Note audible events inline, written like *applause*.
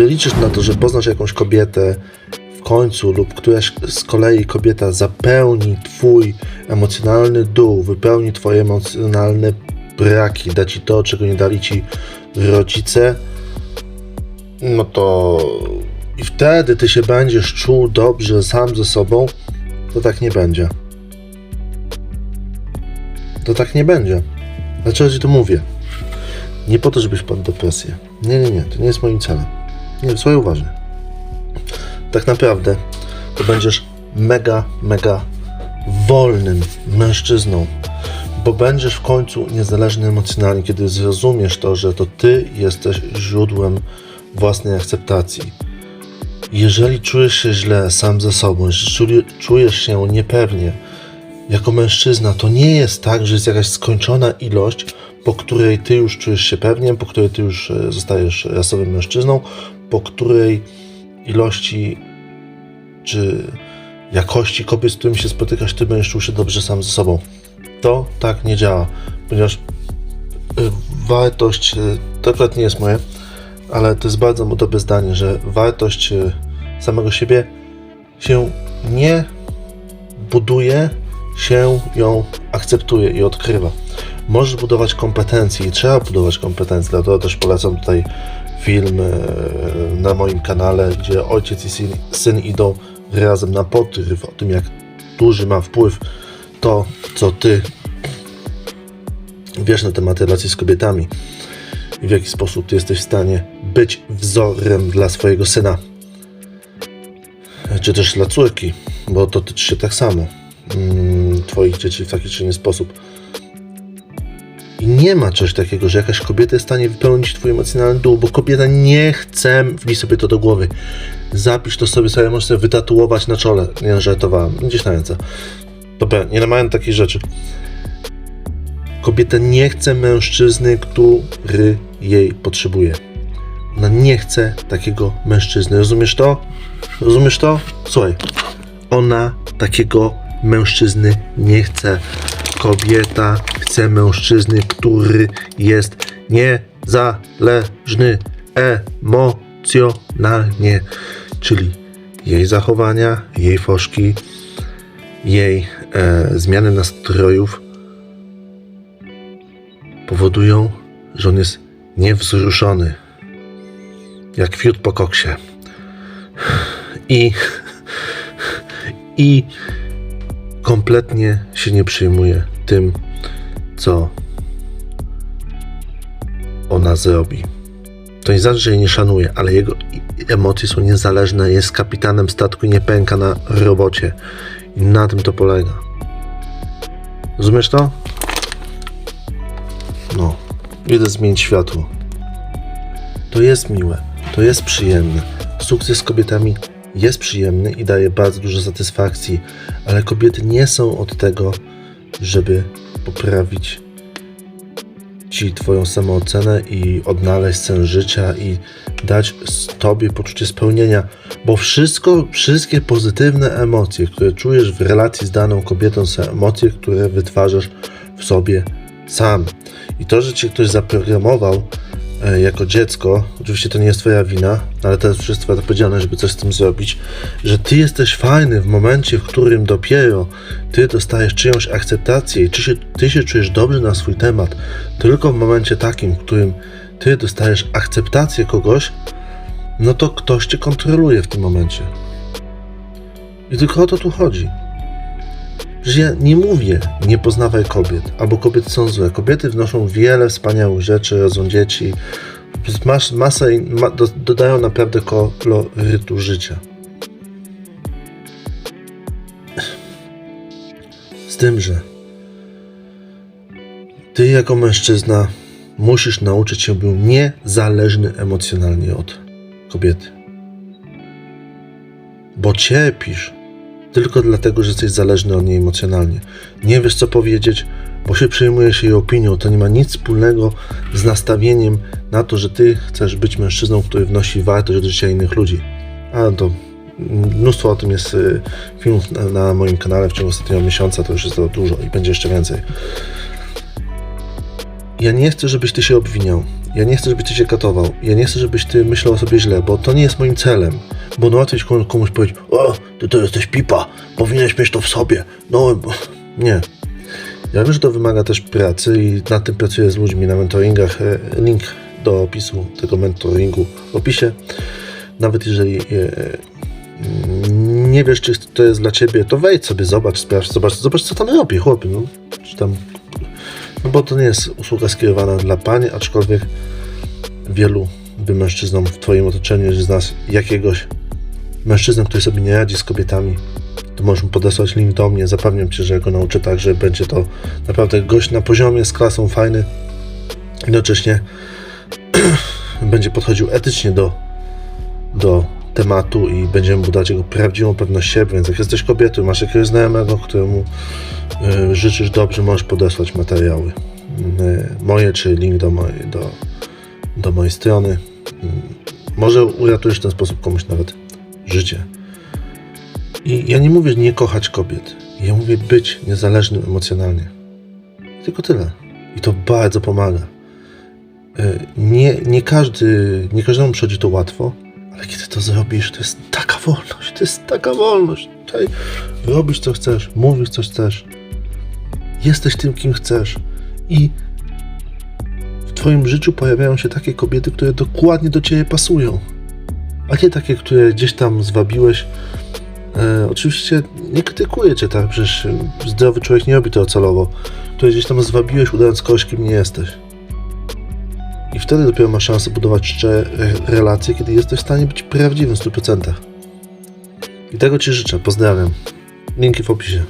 Jeżeli liczysz na to, że poznasz jakąś kobietę w końcu lub któraś z kolei kobieta zapełni twój emocjonalny dół, wypełni twoje emocjonalne braki, da ci to, czego nie dali ci rodzice, no to i wtedy ty się będziesz czuł dobrze sam ze sobą, to tak nie będzie. To tak nie będzie. Dlaczego ci to mówię? Nie po to, żebyś padł depresję. Nie, nie, nie, to nie jest moim celem. Nie, słuchaj uważnie. Tak naprawdę to będziesz mega, mega wolnym mężczyzną, bo będziesz w końcu niezależny emocjonalnie, kiedy zrozumiesz to, że to ty jesteś źródłem własnej akceptacji. Jeżeli czujesz się źle sam ze sobą, jeżeli czujesz się niepewnie jako mężczyzna, to nie jest tak, że jest jakaś skończona ilość, po której ty już czujesz się pewnie, po której ty już e, zostajesz rasowym mężczyzną, po której ilości czy jakości kobiet, z którymi się spotykasz, ty będziesz czuł się dobrze sam ze sobą. To tak nie działa, ponieważ y, wartość, y, to akurat nie jest moje, ale to jest bardzo dobre zdanie, że wartość samego siebie się nie buduje, się ją akceptuje i odkrywa. Możesz budować kompetencje i trzeba budować kompetencje, dlatego też polecam tutaj film e, na moim kanale, gdzie ojciec i syn, syn idą razem na podryw. O tym, jak duży ma wpływ to, co ty wiesz na temat relacji z kobietami i w jaki sposób ty jesteś w stanie być wzorem dla swojego syna, czy też dla córki, bo to tyczy się tak samo twoich dzieci w taki czy inny sposób. I nie ma czegoś takiego, że jakaś kobieta jest w stanie wypełnić twój emocjonalny dół, bo kobieta nie chce, wbij sobie to do głowy. Zapisz to sobie, sobie możesz sobie wytatuować na czole. Nie żartowałem, gdzieś na ręce. Dobra, nie namawiam takich rzeczy. Kobieta nie chce mężczyzny, który jej potrzebuje. Ona nie chce takiego mężczyzny. Rozumiesz to? Rozumiesz to? Słuchaj, ona takiego mężczyzny nie chce. Kobieta chce mężczyzny, który jest niezależny emocjonalnie, czyli jej zachowania, jej foszki, jej e, zmiany nastrojów powodują, że on jest niewzruszony, jak fiut po koksie. I, i kompletnie się nie przejmuje tym, co ona zrobi. To nie znaczy, że jej nie szanuje, ale jego emocje są niezależne, jest kapitanem statku i nie pęka na robocie. I na tym to polega. Rozumiesz to? No, idę zmienić światło. To jest miłe, to jest przyjemne. Sukces z kobietami jest przyjemny i daje bardzo dużo satysfakcji, ale kobiety nie są od tego, żeby poprawić ci twoją samoocenę i odnaleźć sens życia i dać tobie poczucie spełnienia, bo wszystko, wszystkie pozytywne emocje, które czujesz w relacji z daną kobietą, są emocje, które wytwarzasz w sobie sam. I to, że cię ktoś zaprogramował jako dziecko, oczywiście to nie jest twoja wina, ale to jest wszystko odpowiedzialne, żeby coś z tym zrobić, że ty jesteś fajny w momencie, w którym dopiero ty dostajesz czyjąś akceptację i czy się, ty się czujesz dobrze na swój temat, tylko w momencie takim, w którym ty dostajesz akceptację kogoś, no to ktoś cię kontroluje w tym momencie. I tylko o to tu chodzi. Że ja nie mówię, nie poznawaj kobiet, albo kobiety są złe. Kobiety wnoszą wiele wspaniałych rzeczy, rodzą dzieci, masę, ma, do, dodają naprawdę kolorytu życia. Z tym, że ty jako mężczyzna musisz nauczyć się być niezależny emocjonalnie od kobiety. Bo cierpisz tylko dlatego, że jesteś zależny od niej emocjonalnie. Nie wiesz, co powiedzieć, bo się przejmujesz jej opinią. To nie ma nic wspólnego z nastawieniem na to, że ty chcesz być mężczyzną, który wnosi wartość do życia innych ludzi. A to mnóstwo o tym jest y, filmów na, na moim kanale w ciągu ostatniego miesiąca, to już jest to dużo i będzie jeszcze więcej. Ja nie chcę, żebyś ty się obwiniał. Ja nie chcę, żebyś ty się katował. Ja nie chcę, żebyś ty myślał o sobie źle, bo to nie jest moim celem. Bo no łatwiej komuś, komuś powiedzieć, o, ty to jesteś pipa, powinieneś mieć to w sobie. No, *laughs* nie. Ja wiem, że to wymaga też pracy i nad tym pracuję z ludźmi na mentoringach. E, Link do opisu tego mentoringu w opisie. Nawet jeżeli e, nie wiesz, czy to jest dla ciebie, to wejdź sobie, zobacz, sprawdź, zobacz, zobacz co tam robi, chłopie. No, czy tam, no bo to nie jest usługa skierowana dla pań, aczkolwiek wielu by mężczyznom w twoim otoczeniu, jeżeli znasz jakiegoś mężczyznę, który sobie nie radzi z kobietami, to możesz mu podesłać link do mnie. Zapewniam cię, że go nauczę tak, że będzie to naprawdę gość na poziomie, z klasą, fajny. Jednocześnie *clears throat* będzie podchodził etycznie do, do tematu i będziemy budować jego prawdziwą pewność siebie. Więc jak jesteś kobietą, masz jakiegoś znajomego, któremu y, życzysz dobrze, możesz podesłać materiały. Y, moje czy link do mojej, do, do mojej strony. Y, może uratujesz w ten sposób komuś nawet życie. I ja nie mówię nie kochać kobiet. Ja mówię być niezależnym emocjonalnie. Tylko tyle. I to bardzo pomaga. E, Nie, nie, każdy, nie każdemu przychodzi to łatwo, ale kiedy to zrobisz, to jest taka wolność. To jest taka wolność. Tutaj robisz co chcesz, mówisz co chcesz. Jesteś tym, kim chcesz. I w Twoim życiu pojawiają się takie kobiety, które dokładnie do Ciebie pasują. A nie takie, które gdzieś tam zwabiłeś. E, oczywiście nie krytykuję Cię tak, przecież e, zdrowy człowiek nie robi to celowo. Które gdzieś tam zwabiłeś, udając kogoś, kim nie jesteś. Wtedy dopiero masz szansę budować szczere relacje, kiedy jesteś w stanie być prawdziwym w 100%. I tego Ci życzę. Pozdrawiam. Linki w opisie.